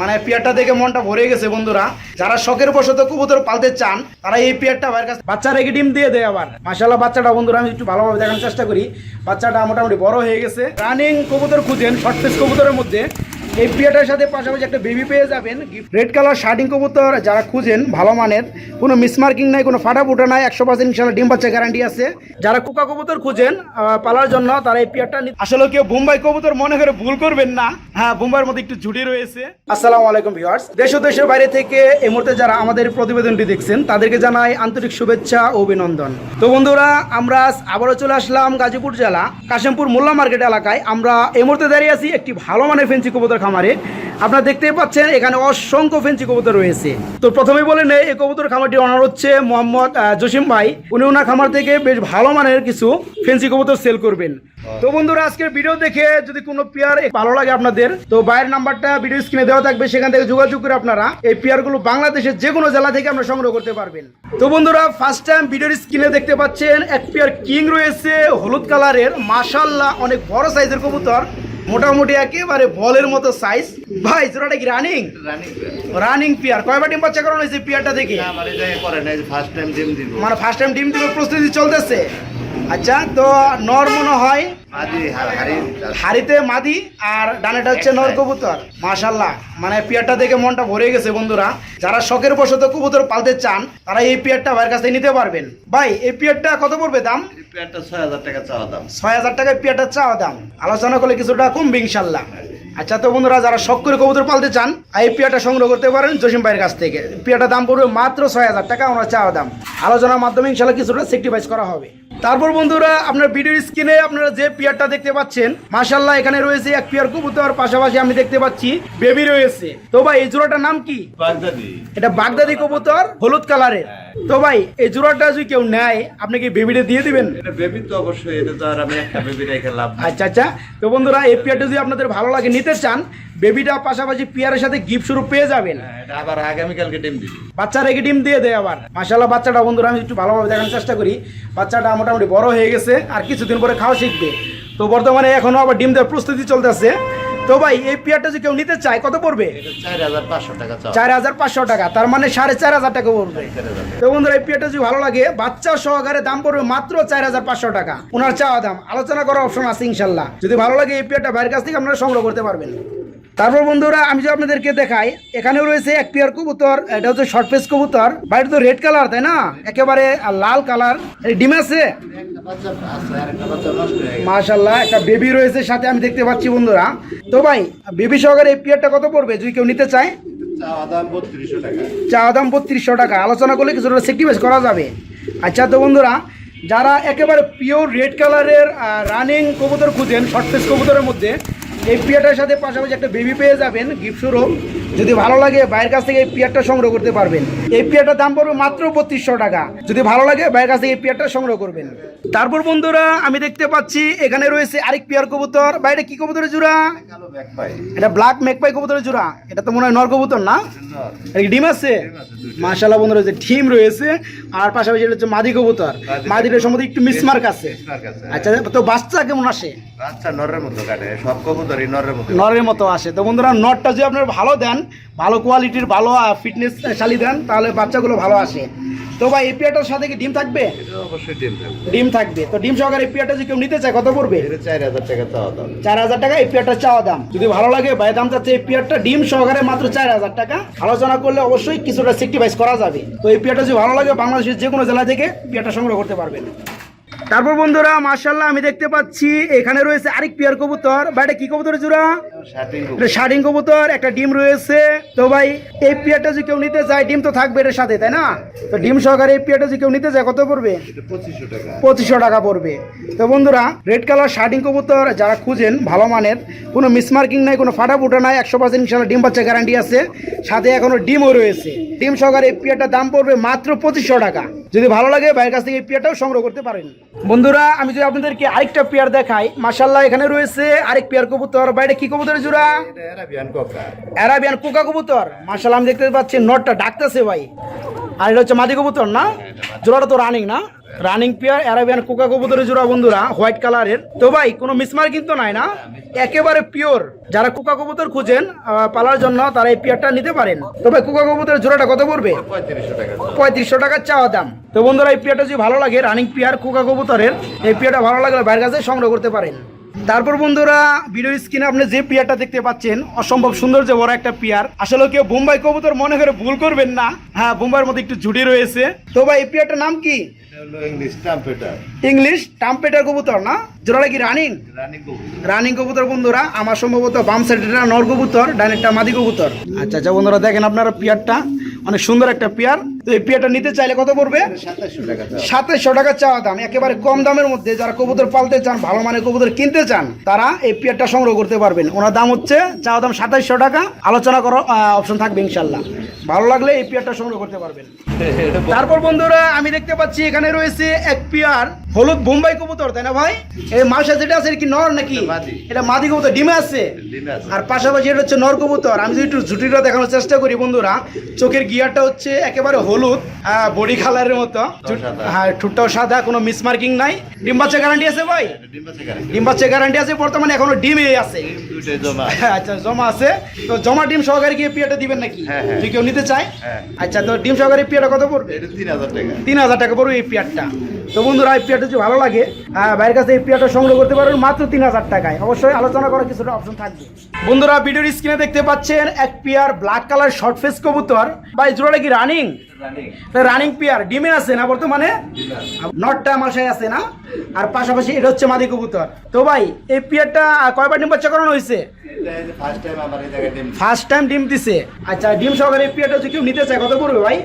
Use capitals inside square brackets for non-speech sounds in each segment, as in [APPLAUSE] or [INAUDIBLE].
মানে পেয়ারটা দেখে মনটা ভরে গেছে, বন্ধুরা। যারা শখের বশত কবুতর পালতে চান, তারা এই পেয়ারটা ভাইয়ের কাছে বাচ্চা রেখে ডিম দিয়ে দেয় আবার। মাসাল্লাহ বাচ্চাটা, বন্ধুরা, আমি একটু ভালোভাবে দেখানোর চেষ্টা করি। বাচ্চাটা মোটামুটি বড় হয়ে গেছে। রানিং কবুতর খুঁজেন শর্টেজ কবুতরের মধ্যে। এই পিয়াটার সাথে পাশাপাশি একটা বেবি পেয়ে যাবেন। রেড কালার শার্টিং কবুতর যারা খুঁজেন, ভালো মানের, কোনো মিসমার্কিং নাই, কোনো ফাটা ফুটা নাই, একশো পার্সেন্ট ইনশাল্লাহ ডিম বাচ্চা গ্যারান্টি আছে। যারা কুকা কবুতর খুঁজেন পালার জন্য তারা এই পিয়ারটা আসলে কেউ বোম্বাই কবুতর মনে করে ভুল করবেন না। হ্যাঁ বোম্বাইয়ের মধ্যে একটু ঝুটি রয়েছে। আসসালামু আলাইকুম ভিউয়ার্স দেশ ও দেশের বাইরে থেকে এই মুহূর্তে যারা আমাদের প্রতিবেদনটি দেখছেন, তাদেরকে জানাই আন্তরিক শুভেচ্ছা ও অভিনন্দন। তো বন্ধুরা, আমরা আবারও চলে আসলাম গাজীপুর জেলা, কাশিমপুর মোল্লা মার্কেট এলাকায়। আমরা এই মুহূর্তে দাঁড়িয়ে আছি একটি ভালো মানের ফেন্সি কবুতর খামারে। আপনারা দেখতেই পাচ্ছেন, এখানে অসংখ্য ফেন্সি কবুতর রয়েছে। তো প্রথমে বলে নেই, এই কবুতর খামারটি অনার হচ্ছে মোহাম্মদ জসিম ভাই। উনি ওনার খামার থেকে বেশ ভালো মানের কিছু ফেন্সি কবুতর সেল করবেন। তো বন্ধুরা, আজকের ভিডিও দেখে যদি কোনো পেয়ার ভালো লাগে আপনাদের, তো বাইরের নাম্বারটা ভিডিও স্ক্রিনে দেওয়া থাকবে, সেখান থেকে যোগাযোগ করে আপনারা এই পেয়ারগুলো বাংলাদেশের যে কোনো জেলা থেকে আপনারা সংগ্রহ করতে পারবেন। তো বন্ধুরা ফার্স্ট টাইম ভিডিওর স্ক্রিনে দেখতে পাচ্ছেন, এক পেয়ার কিং রয়েছে, হলুদ কালারের মাশাল্লাহ অনেক বড় সাইজের কবুতর। মোটামুটি একেবারে বলের মতো সাইজ ভাই জোড়াটা কি রানিং রানিং পিয়ার কয়বার ডিম বাচ্চা করানো হয়েছে পেয়ারটা দেখে? আমার ফার্স্ট টাইম ডিম দিব। মানে ফার্স্ট টাইম ডিম দিব প্রস্তুতি চলতেছে। আচ্ছা তো নর মনে হয়? হাড়িতে মাদি আর ডানেটা হচ্ছে নর কবুতর। মাশাল্লাহ মানে পেয়ারটা দেখে মনটা ভরে গেছে বন্ধুরা। যারা শখের বশত কবুতর পালতে চান তারা এই পেয়ারটা ভাইয়ের কাছে নিতে পারবেন। ভাই এই পেয়ারটা কত পড়বে দাম? পেয়ারটা ছয় হাজার টাকা চাওয়া দাম। ছয় হাজার টাকায় পেয়ারটা চাওয়া দাম। আলোচনা করলে কিছুটা কমবে ইনশাল্লাহ আচ্ছা তো বন্ধুরা যারা শখ করে কবুতর পালতে চান এই পেয়ারটা সংগ্রহ করতে পারেন জসিম ভাইয়ের কাছ থেকে। পেয়ারটার দাম পড়বে মাত্র ছয় হাজার টাকা আমরা চাওয়া দাম। আলোচনার মাধ্যমে ইনশাল্লাহ কিছুটা সেক্রিফাইস করা হবে। তারপর বন্ধুরা আপনার ভিডিওর স্ক্রিনে আপনারা যে পেয়ারটা দেখতে পাচ্ছেন মাশাল্লাহ এখানে রয়েছে এক পেয়ার কবুতর পাশাপাশি আমি দেখতে পাচ্ছি বেবি রয়েছে। তো ভাই এই জোড়াটার নাম কি? এটা বাগদাদি কবুতর হলুদ কালারের। তো ভাই এই জোড়াটা যদি কেউ নেয় আপনি কি বেবিটা দিয়ে দিবেন? বেবি তো অবশ্যই এটা তো আর আমি একটা বেবি রেখে লাভ আচ্ছা আচ্ছা। তো বন্ধুরা এই পেয়ারটা যদি আপনাদের ভালো লাগে নিতে চান বেবিটা পাশাপাশি পিয়ারের সাথে গিফট স্বরূপ পেয়ে যাবেন। হ্যাঁ, আবার আগামীকালকে ডিম দিবি। বাচ্চা রেখে ডিম দিয়ে দেয় আবার। মাসাল্লাহ বাচ্চাটা বন্ধুরা আমি একটু ভালোভাবে দেখানোর চেষ্টা করি। বাচ্চাটা মোটামুটি বড় হয়ে গেছে আর কিছুদিন পরে খাওয়া শিখবে। তো বর্তমানে এখনও আবার ডিম দেওয়ার প্রস্তুতি চলতেছে। তো ভাই এই পেয়ারটা যদি কেউ নিতে চায় কত পড়বে? চার হাজার পাঁচশো টাকা তার মানে সাড়ে চার হাজার টাকা পড়বে। তো বন্ধুরা এই পেয়ারটা যদি ভালো লাগে বাচ্চা সহকারে দাম পড়বে মাত্র চার হাজার পাঁচশো টাকা। ওনার চাওয়া দাম। আলোচনা করার অপশন আছে ইনশাল্লাহ। যদি ভালো লাগে এই পেয়ারটা বাইরের কাছ থেকে আপনারা সংগ্রহ করতে পারবেন। তারপর বন্ধুরা, আমি যে আপনাদেরকে দেখাই, এখানেও রয়েছে এক পেয়ার কবুতর, এটা হচ্ছে শর্ট পেস কবুতর। বাইরে তো রেড কালার তাই না? একেবারে লাল কালার ডিম আছে? আর একটা বেবি রয়েছে সাথে আমি দেখতে পাচ্ছি বন্ধুরা। তো ভাই বেবি সহকারে এই পেয়ারটা কত পড়বে? যদি কেউ নিতে চায়? চা দাম বত্রিশশো টাকা। আলোচনা করলে কিছুটা সেক্রিফাইস করা যাবে। আচ্ছা তো বন্ধুরা, যারা একেবারে পিওর রেড কালারের রানিং কবুতর খুঁজেন শর্ট ফেস কবুতরের মধ্যে এই পিয়ারটার সাথে পাশাপাশি একটা বেবি পেয়ে যাবেন গিফট স্বরূপ যদি ভালো লাগে বাইরের কাছ থেকে এই পিয়ারটা সংগ্রহ করতে পারবেন। এই পিয়ারটার দাম পড়বে মাত্র বত্রিশশো টাকা। যদি ভালো লাগে বাইরের কাছ থেকে এই পিয়ারটা সংগ্রহ করবেন। তারপর বন্ধুরা আমি দেখতে পাচ্ছি এখানে রয়েছে আরেক পিয়ার কবুতর। বাইরে কি কবুতরের জোড়া? এটা ব্ল্যাক মেকপাই কবুতরের জোড়া। এটা তো মনে হয় নর কবুতর না? ডিম আছে? মাশাল্লাহ বন্ধুরা যে ডিম রয়েছে। আর পাশাপাশি এটা হচ্ছে মাদি কবুতর। মাদিটার সম্বন্ধে একটু মিসমার্ক আছে। আচ্ছা তো বাচ্চা কেমন আসে? বাচ্চা নরের মতো কাটে সব নরের মতো। নরের মতো আসে। তো বন্ধুরা নটটা যদি আপনারা ভালো দেন ভালো কোয়ালিটির ভালো ফিটনেস শালি দেন তাহলে বাচ্চাগুলো ভালো আসে। তো ভাই এই পেয়ারটার সাথে কি ডিম থাকবে? অবশ্যই ডিম থাকবে। তো ডিম সহকারে এই পেয়ারটা যদি কেউ নিতে চায় কত পড়বে? চার হাজার টাকা চাওয়া দাম। চার হাজার টাকা এই চাওয়া দাম। যদি ভালো লাগে ভাই দাম চাচ্ছে এই পেয়ারটা ডিম সহকারে মাত্র চার হাজার টাকা। আলোচনা করলে অবশ্যই কিছুটা সেক্টিভাইজ করা যাবে। তো এই পেয়ারটা যদি ভালো লাগে বাংলাদেশের যে কোনো জেলা থেকে পেয়ারটা সংগ্রহ করতে পারবেন। তারপর বন্ধুরা মার্শাল্লাহ আমি দেখতে পাচ্ছি, এখানে রয়েছে আরেক পিয়ার কবুতর। বা এটা কি কবুতর জোড়া শার্টিং কবুতর। একটা ডিম রয়েছে। তো ভাই এই যদি কেউ নিতে চায় ডিম তো থাকবে এর সাথে তাই না? তো ডিম সহকারে এই পেয়ারটা যদি কেউ নিতে চায় কত পড়বে? পঁচিশশো টাকা। পড়বে। তো বন্ধুরা রেড কালার শার্টিং কবুতর যারা খুঁজেন ভালো মানের কোনো মিসমার্কিং নাই কোনো ফাটা ফুটা নাই একশো পার্সেন্ট ইনশাল্লাহ ডিম বাচ্চা গ্যারান্টি আছে। সাথে এখনও ডিমও রয়েছে। ডিম সহকারে এই দাম পড়বে মাত্র পঁচিশশো টাকা। যদি ভালো লাগে ভাইয়ের কাছ থেকে এই পেয়ারটাও সংগ্রহ করতে পারেন। বন্ধুরা আমি যদি আপনাদেরকে আরেকটা পেয়ার দেখাই মাসাল্লাহ এখানে রয়েছে আরেক পেয়ার কবুতর। বাইরে কি কবুতরের জোড়া? অ্যারাবিয়ান কোকা কবুতর? মাসাল্লাহ আমি দেখতে পাচ্ছি নটটা ডাকতেছে ভাই। আর এটা হচ্ছে মাদি কবুতর না? জোড়াটা তো রানিং না? রানিং পেয়ার অ্যারাবিয়ান কোকা কবুতরের জোড়া বন্ধুরা হোয়াইট কালারের তো ভাই কোনো মিসমার কিন্তু নাই না? একেবারে পিওর যারা কোকা কবুতর খুঁজেন পালার জন্য তারা এই পেয়ারটা নিতে পারেন। তো ভাই কোকা কবুতরের জোড়াটা কত পড়বে? পঁয়ত্রিশশো টাকা। টাকার চাওয়া দাম। তো বন্ধুরা এই পেয়ারটা যদি ভালো লাগে রানিং পেয়ার কোকা কবুতরের এই পেয়ারটা ভালো লাগলে বাইরের কাছে সংগ্রহ করতে পারেন। তারপর বন্ধুরা ভিডিও স্ক্রিনে আপনি যে পেয়ারটা দেখতে পাচ্ছেন অসম্ভব সুন্দর যে বড় একটা পেয়ার। আসলে কেউ বোম্বাই কবুতর মনে করে ভুল করবেন না। হ্যাঁ বোম্বাইয়ের মধ্যে একটু ঝুটি রয়েছে। তো ভাই এই পেয়ারটার নাম কি? ইংলিশ টাম্পেটার কবুতর না? জোড়াটা কি রানিং রানী রানিং কবুতর বন্ধুরা আমার সম্ভবত বাম সাইডেটা নর কবুতর ডাইনেরটা মাদি কবুতর। আচ্ছা আচ্ছা বন্ধুরা দেখেন আপনারা পেয়ারটা অনেক সুন্দর একটা পেয়ার। তো এই পেয়ারটা নিতে চাইলে কত পড়বে? সাতাশশো টাকা চাওয়া দাম। একেবারে কম দামের মধ্যে যারা কবুতর পালতে চান ভালো মানের কবুতর কিনতে চান তারা এই পেয়ারটা সংগ্রহ করতে পারবেন। ওনার দাম হচ্ছে চাওয়া দাম সাতাইশশো টাকা। আলোচনা করার অপশন থাকবে ইনশাল্লাহ ভালো লাগলে এই পেয়ারটা সংগ্রহ করতে পারবেন। [LAUGHS] তারপর বন্ধুরা আমি দেখতে পাচ্ছি এখানে রয়েছে এক পেয়ার হলুদ বোম্বাই কবুতর তাই না ভাই? এই মাসা যেটা আছে কি নর নাকি? এটা মাদি। কবুতর ডিমে আছে? ডিমে আছে। আর পাশাপাশি এটা হচ্ছে নর কবুতর। আমি যদি একটু ঝুটিটা দেখানোর চেষ্টা করি বন্ধুরা চোখের গিয়ারটা হচ্ছে একেবারে হলুদ বডি কালারের মতো। হ্যাঁ ঠুটটাও সাদা কোনো মিসমার্কিং নাই। ডিম বাচ্চা গ্যারান্টি আছে ভাই? ডিম বাচ্চা গ্যারান্টি আছে বর্তমানে এখনও ডিমে আছে। জমা আচ্ছা জমা আছে। তো জমা ডিম সহকারে গিয়ে পিয়াটা দিবেন নাকি? হ্যাঁ, হ্যাঁ। যদি কেউ নিতে চায়? হ্যাঁ। আচ্ছা তো ডিম সহকারে পিয়াটা কত পড়বে? তিন হাজার টাকা। পড়বে এই পেয়ারটা। তো বন্ধুরা এই পেয়ারটা যদি ভালো লাগে ভাইয়ের কাছে এই পেয়ারটা সংগ্রহ করতে পারবেন মাত্র তিন হাজার টাকায়। অবশ্যই আলোচনা করার কিছুটা অপশন থাকবে। বন্ধুরা ভিডিওর স্ক্রিনে দেখতে পাচ্ছেন এক pair black colour short face কবুতর। বা জোড়াটা কি রানিং রানিং পেয়ার ডিমে আছে না বর্তমানে? নটটা মাসায় আছে না? আর পাশাপাশি এটা হচ্ছে মাদি কবুতর। তো ভাই এই পেয়ারটা কয়বার ডিম বাচ্চা করানো হয়েছে? ফার্স্ট টাইম ডিম দিছে। আচ্ছা ডিম সহকারে এই পেয়ারটা যদি কেউ নিতে চায় কত পড়বে ভাই?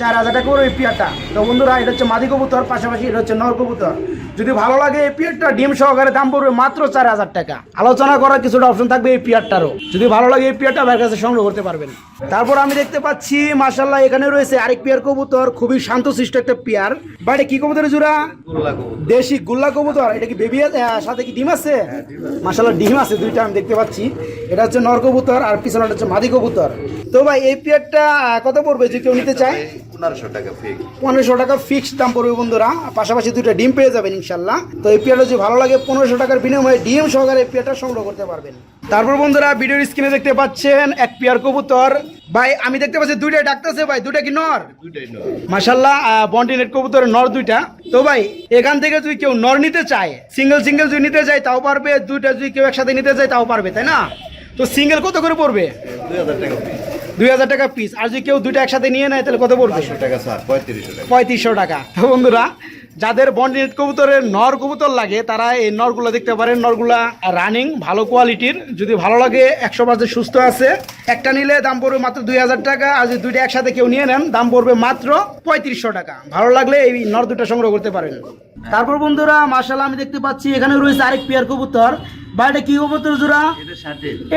চার হাজার টাকা করে এই পিয়ারটা। তো বন্ধুরা এটা হচ্ছে মাদি কবুতর পাশাপাশি এটা হচ্ছে নর কবুতর। যদি ভালো লাগে এই পিয়ারটা ডিম সহকারে দাম পড়বে মাত্র চার হাজার টাকা। আলোচনা করার কিছুটা অপশন থাকবে এই পিয়ারটারও। যদি ভালো লাগে এই পিয়ারটা আমার কাছে সংগ্রহ করতে পারবেন। তারপর আমি দেখতে পাচ্ছি মাসাল্লাহ এখানে রয়েছে আরেক পিয়ার কবুতর খুবই শান্তশিষ্ট একটা পিয়ার। বাড়ি কি কবুতরের জোড়া? কবুতর। দেশি গুল্লা কবুতর। এটা কি বেবি সাথে কি ডিম আছে? মাসাল্লাহ ডিম আছে। দুইটা আমি দেখতে পাচ্ছি। এটা হচ্ছে নর কবুতর আর পিছনেটা হচ্ছে মাদি কবুতর। তো ভাই এই পিয়ারটা কত পড়বে যদি কেউ নিতে চায়? পনেরোশো টাকা ফিক পনেরোশো টাকা ফিক্সড দাম পড়বে বন্ধুরা। পাশাপাশি দুইটা ডিম পেয়ে যাবেন ইনশাল্লাহ তো এই পেয়ারটা যদি ভালো লাগে পনেরোশো টাকার বিনিময়ে ডিম সহকারে এই পেয়ারটা সংগ্রহ করতে পারবেন। তারপর বন্ধুরা ভিডিওর স্ক্রিনে দেখতে পাচ্ছেন এক পেয়ার কবুতর। ভাই আমি দেখতে পাচ্ছি দুইটা ডাকতেছে ভাই দুইটা কি নর? দুইটাই মাসাল্লাহ বন্টিনেট কবুতরের নর দুইটা। তো ভাই এখান থেকে যদি কেউ নর নিতে চায় সিঙ্গেল সিঙ্গেল যদি নিতে চায় তাও পারবে। দুইটা যদি কেউ একসাথে নিতে চায় তাও পারবে তাই না? তো সিঙ্গেল কত করে পড়বে? দুই হাজার টাকা। দুই হাজার টাকা পিস আর যদি কেউ দুইটা একসাথে নিয়ে নেয় তাহলে কত পড়বে? টাকা স্যার পঁয়ত্রিশশো টাকা। পঁয়ত্রিশশো টাকা। বন্ধুরা যাদের বন্ডিনেট কবুতরের নর কবুতর লাগে তারা এই নরগুলো দেখতে পারেন। নরগুলা রানিং ভালো কোয়ালিটির যদি ভালো লাগে একশো পার্সেন্ট সুস্থ আছে। একটা নিলে দাম পড়বে মাত্র দুই হাজার টাকা। আর যদি দুইটা একসাথে কেউ নিয়ে নেন দাম পড়বে মাত্র পঁয়ত্রিশশো টাকা। ভালো লাগলে এই নর দুটা সংগ্রহ করতে পারেন। তারপর বন্ধুরা মার্শাল আমি দেখতে পাচ্ছি এখানে রয়েছে আরেক পেয়ার কবুতর। বা এটা কি কবুতর জোড়া?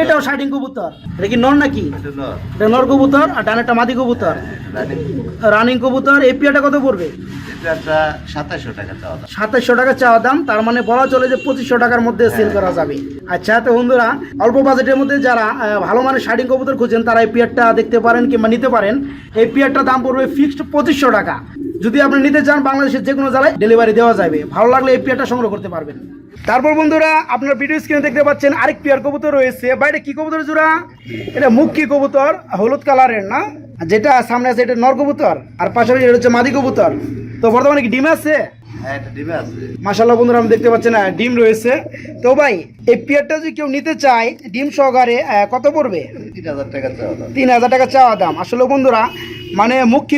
এটাও শার্টিং কবুতর। এটা কি নর নাকি? এটা নর। কবুতর আর ডানেরটা মাদি কবুতর। রানিং কবুতর। এই কত পড়বে? সাতাশশো টাকা চাওয়া দাম। তার মানে বলা চলে যে পঁচিশশো টাকার মধ্যে সেল করা যাবে। আচ্ছা তো বন্ধুরা অল্প বাজেটের মধ্যে যারা ভালো মানের শার্টিং কবুতর খুঁজছেন তারা এই পিয়ারটা দেখতে পারেন কিংবা নিতে পারেন। এই দাম পড়বে ফিক্সড পঁচিশশো টাকা। যদি আপনি নিতে চান বাংলাদেশের যে কোনো জেলায় ডেলিভারি দেওয়া যাবে। ভালো লাগলে এই পিয়ারটা সংগ্রহ করতে পারবেন। তারপর বন্ধুরা, আপনার ভিডিও স্ক্রিনে দেখতে পাচ্ছেন আরেক পেয়ার কবুতর রয়েছে। বাইরে কি কবুতর জোড়া? এটা মুখী কবুতর, হলুদ কালারের না? যেটা সামনে আছে, এটা নর কবুতর, আর পাশাপাশি এটা হচ্ছে মাদি কবুতর। তো বর্তমানে কি ডিম আছে? হ্যাঁ এটা ডিমে আছে। মাসাল্লাহ বন্ধুরা আমি দেখতে পাচ্ছেন আহ, ডিম রয়েছে। তো ভাই এই পেয়ারটা যদি কেউ নিতে চায় ডিম সহকারে কত পড়বে? তিন হাজার টাকা চাওয়া দাম। তিন হাজার টাকা চাওয়া দাম। আসলে বন্ধুরা মানে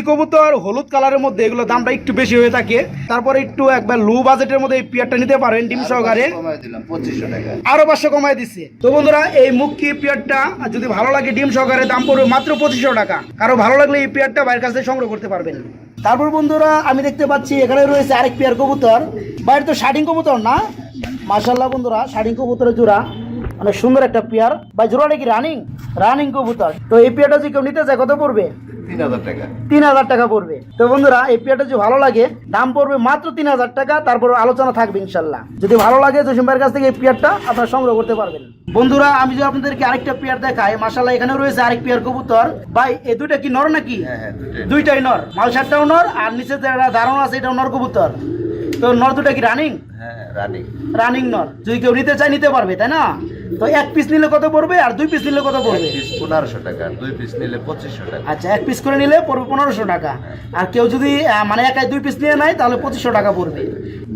কবুতর হলুদ কালারের মধ্যে এগুলো দামটা একটু বেশি হয়ে থাকে। তারপরে একটু একবার লো বাজেটের মধ্যে এই পেয়ারটা নিতে পারেন ডিম সহকারে। আরও পাঁচশো কমায় দিচ্ছে তো বন্ধুরা এই মুখী পেয়ারটা যদি ভালো লাগে ডিম সহকারে দাম পড়বে মাত্র পঁচিশশো টাকা। কারও ভালো লাগলে এই পেয়ারটা বাইরের কাছ থেকে সংগ্রহ করতে পারবেন। তারপর বন্ধুরা, আমি দেখতে পাচ্ছি এখানে রয়েছে আরেক পেয়ার কবুতর। বাইরে তো শার্টিং কবুতর না? মার্শাল্লাহ বন্ধুরা শার্টিং কবুতরের জোড়া। অনেক সুন্দর একটা পেয়ার বা জোড়াটা কি রানিং রানিং কবুতর। তো এই পেয়ারটা যদি কেউ নিতে চায়, কত পড়বে? তিন হাজার টাকা। তিন হাজার টাকা পড়বে। তো বন্ধুরা এই পেয়ারটা যদি ভালো লাগে দাম পড়বে মাত্র তিন হাজার টাকা তারপর আলোচনা থাকবে ইনশাল্লাহ। যদি ভালো লাগে জসিম ভাইয়ের কাছ থেকে এই পেয়ারটা আপনারা সংগ্রহ করতে পারবেন। বন্ধুরা আমি যদি আপনাদেরকে আরেকটা পেয়ার দেখাই মাসাল্লাহ এখানে রয়েছে আরেক পেয়ার কবুতর। ভাই এই দুইটা কি নর নাকি? হ্যাঁ হ্যাঁ দুইটাই। নর। মালসারটাও নর আর নিচে যারা ধারণা আছে এটাও নর কবুতর। তো নর দুটা কি রানিং হ্যাঁ রানিং রানিং নর যদি কেউ নিতে চায় নিতে পারবে তাই না? তো এক পিস নিলে কত পড়বে আর দুই পিস নিলে কত পড়বে? পিস পনেরোশো টাকা দুই পিস নিলে পঁচিশশো টাকা। আচ্ছা এক পিস করে নিলে পড়বে পনেরোশো টাকা। আর কেউ যদি মানে একাই দুই পিস নিয়ে নেয় তাহলে পঁচিশশো টাকা পড়বে।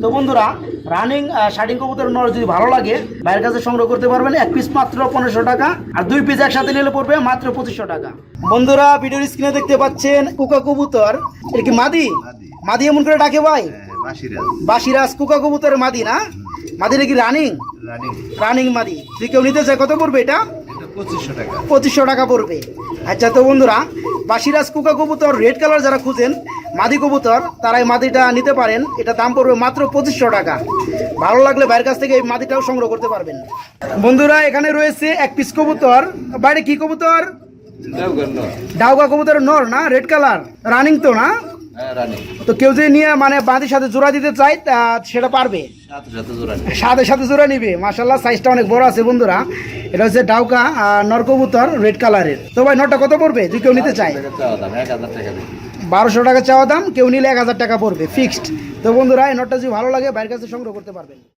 তো বন্ধুরা রানিং শার্টিং কবুতর নর যদি ভালো লাগে বাইরের কাছে সংগ্রহ করতে পারবেন এক পিস মাত্র পনেরোশো টাকা আর দুই পিস একসাথে নিলে পড়বে মাত্র পঁচিশশো টাকা। বন্ধুরা ভিডিওর স্ক্রিনে দেখতে পাচ্ছেন কুকা কবুতর। এটা কি মাদি? মাদি। মাদি এমন করে ডাকে ভাই? হ্যাঁ। বাসিরাজ বাসিরাজ কুকা কবুতরের মাদি না? মাদি নাকি রানিং? রানিং। মাদি। যদি কেউ নিতে চায় কত পড়বে এটা? পঁচিশশো টাকা। পড়বে। আচ্ছা তো বন্ধুরা বাসিরাজ কুকা কবুতর রেড কালার যারা খুঁজেন মাদি কবুতর তারা এই মাদিটা নিতে পারেন। এটা দাম পড়বে মাত্র পঁচিশশো টাকা। ভালো লাগলে বাইরের কাছ থেকে এই মাদিটাও সংগ্রহ করতে পারবেন। বন্ধুরা এখানে রয়েছে এক পিস কবুতর। বাইরে কি কবুতর? ডাউকা কবুতর নর না? Red colour. রানিং তো না? তো কেউ যদি নিয়ে মানে বাঁধির সাথে জোড়া দিতে চাই সেটা পারবে। সাথে সাথে জোড়া নিবে। মাসাল্লাহ সাইজটা অনেক বড় আছে বন্ধুরা। এটা হচ্ছে ডাউকা নরকবুতর রেড কালারের তো ভাই নটটা কত পড়বে যদি কেউ নিতে চায়? বারোশো টাকা চাওয়া দাম কেউ নিলে এক হাজার টাকা পড়বে ফিক্সড তো বন্ধুরা এই নটটা যদি ভালো লাগে বাইরের কাছে সংগ্রহ করতে পারবেন।